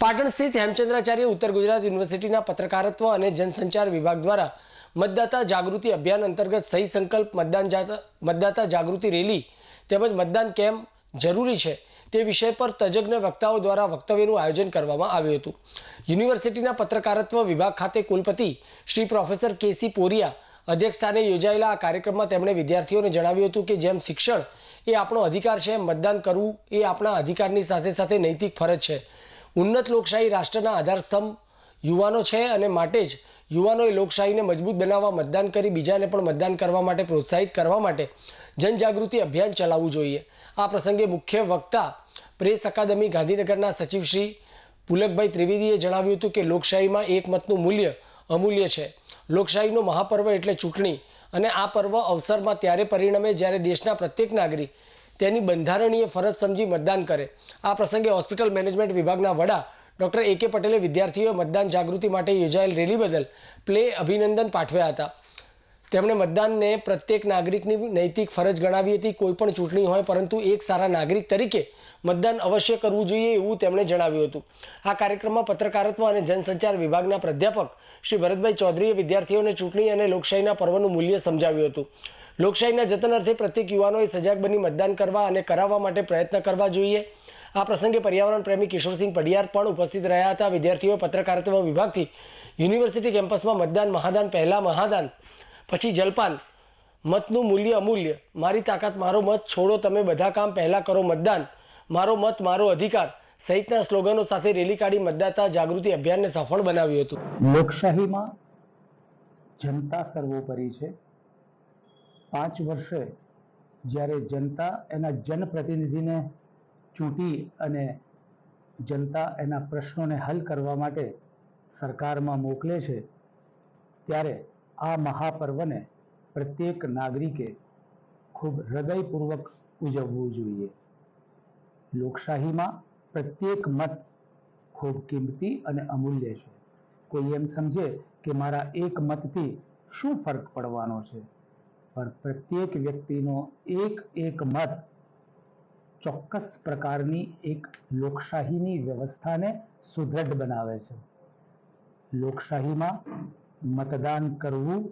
પાટણ સ્થિત હેમચંદ્રાચાર્ય ઉત્તર ગુજરાત યુનિવર્સિટીના પત્રકારત્વ અને જનસંચાર વિભાગ દ્વારા મતદાતા જાગૃતિ અભિયાન અંતર્ગત સહી સંકલ્પ મતદાન મતદાતા જાગૃતિ રેલી તેમજ મતદાન કેમ્પ જરૂરી છે તે વિષય પર તજજ્ઞ વક્તાઓ દ્વારા વક્તવ્યનું આયોજન કરવામાં આવ્યું હતું. યુનિવર્સિટીના પત્રકારત્વ વિભાગ ખાતે કુલપતિ શ્રી પ્રોફેસર કેસી પોરિયા અધ્યક્ષસ્થાને યોજાયેલા આ કાર્યક્રમમાં તેમણે વિદ્યાર્થીઓને જણાવ્યું હતું કે જેમ શિક્ષણ એ આપણો અધિકાર છે મતદાન કરવું એ આપણા અધિકારની સાથે સાથે નૈતિક ફરજ છે. ઉન્નત લોકશાહી રાષ્ટ્રના આધારસ્તંભ યુવાનો છે અને માટે જ યુવાનોએ લોકશાહીને મજબૂત બનાવવા મતદાન કરી, બીજાને પણ મતદાન કરવા માટે પ્રોત્સાહિત કરવા માટે જનજાગૃતિ અભિયાન ચલાવવું જોઈએ. આ પ્રસંગે મુખ્ય વક્તા પ્રેસ અકાદમી ગાંધીનગરના સચિવ શ્રી પુલકભાઈ ત્રિવેદીએ જણાવ્યું હતું કે લોકશાહીમાં એક મતનું મૂલ્ય અમૂલ્ય છે. લોકશાહીનો મહાપર્વ એટલે ચૂંટણી અને આ પર્વ અવસરમાં ત્યારે પરિણમે જ્યારે દેશના પ્રત્યેક નાગરિક તેની બંધારણીય ફરજ સમજી મતદાન કરે. આ પ્રસંગે હોસ્પિટલ મેનેજમેન્ટ વિભાગના વડા ડૉક્ટર એ કે પટેલે વિદ્યાર્થીઓએ મતદાન જાગૃતિ માટે યોજાયેલ રેલી બદલ પ્લે અભિનંદન પાઠવ્યા હતા. તેમણે મતદાનને પ્રત્યેક નાગરિકની નૈતિક ફરજ ગણાવી હતી કોઈપણ ચૂંટણી હોય, પરંતુ એક સારા નાગરિક તરીકે મતદાન અવશ્ય કરવું જોઈએ એવું તેમણે જણાવ્યું હતું. આ કાર્યક્રમમાં પત્રકારત્વ અને જનસંચાર વિભાગના પ્રાધ્યાપક શ્રી ભરતભાઈ ચૌધરીએ વિદ્યાર્થીઓને ચૂંટણી અને લોકશાહીના પર્વનું મૂલ્ય સમજાવ્યું હતું. લોકશાહીના જતન અર્થે પ્રત્યેક યુવાનોએ સજાગ બની મતદાન કરવા અને કરાવવા માટે પ્રયત્ન કરવા જોઈએ. આ પ્રસંગે પર્યાવરણ પ્રેમી કિશોરસિંહ પડિયાર પણ ઉપસ્થિત રહ્યા હતા. વિદ્યાર્થીઓ પત્રકારત્વ વિભાગથી યુનિવર્સિટી કેમ્પસમાં મતદાન, મહાદાન, પહેલાં મહાદાન, પછી જલપાન. મતનું મૂલ્ય અમૂલ્ય. મારી તાકાત મારો મત છોડો, તમે બધા કામ પહેલાં કરો મતદાન. મારો મત, મારો અધિકાર સહિતના સ્લોગનો સાથે રેલી કાઢી મતદાતા જાગૃતિ અભિયાનને સફળ બનાવ્યું હતું. લોકશાહીમાં જનતા સર્વોપરી છે. પાંચ વર્ષે જ્યારે જનતા એના જનપ્રતિનિધિને ચૂંટી અને જનતા એના પ્રશ્નોને હલ કરવા માટે સરકારમાં મોકલે છે, ત્યારે આ મહાપર્વને પ્રત્યેક નાગરિકે ખૂબ હૃદયપૂર્વક ઉજવવું જોઈએ. લોકશાહીમાં પ્રત્યેક મત ખૂબ કિંમતી અને અમૂલ્ય છે. કોઈ એમ સમજે કે મારા એક મતથી શું ફરક પડવાનો છે? પણ પ્રત્યેક વ્યક્તિનો એક એક મત ચોક્કસ પ્રકારની એક લોકશાહીની વ્યવસ્થાને સુદૃઢ બનાવે છે. લોકશાહીમાં મતદાન કરવું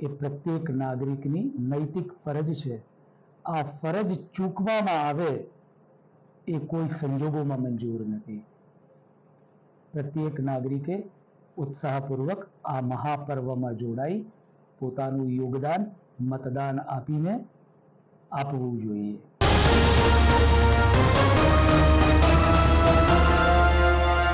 એ પ્રત્યેક નાગરિકની નૈતિક ફરજ છે. આ ફરજ ચૂકવામાં આવે એ કોઈ સંજોગોમાં મંજૂર નથી. પ્રત્યેક નાગરિકે ઉત્સાહપૂર્વક આ મહાપર્વમાં જોડાઈ પોતાનું યોગદાન મતદાન આપીને આપવું જોઈએ.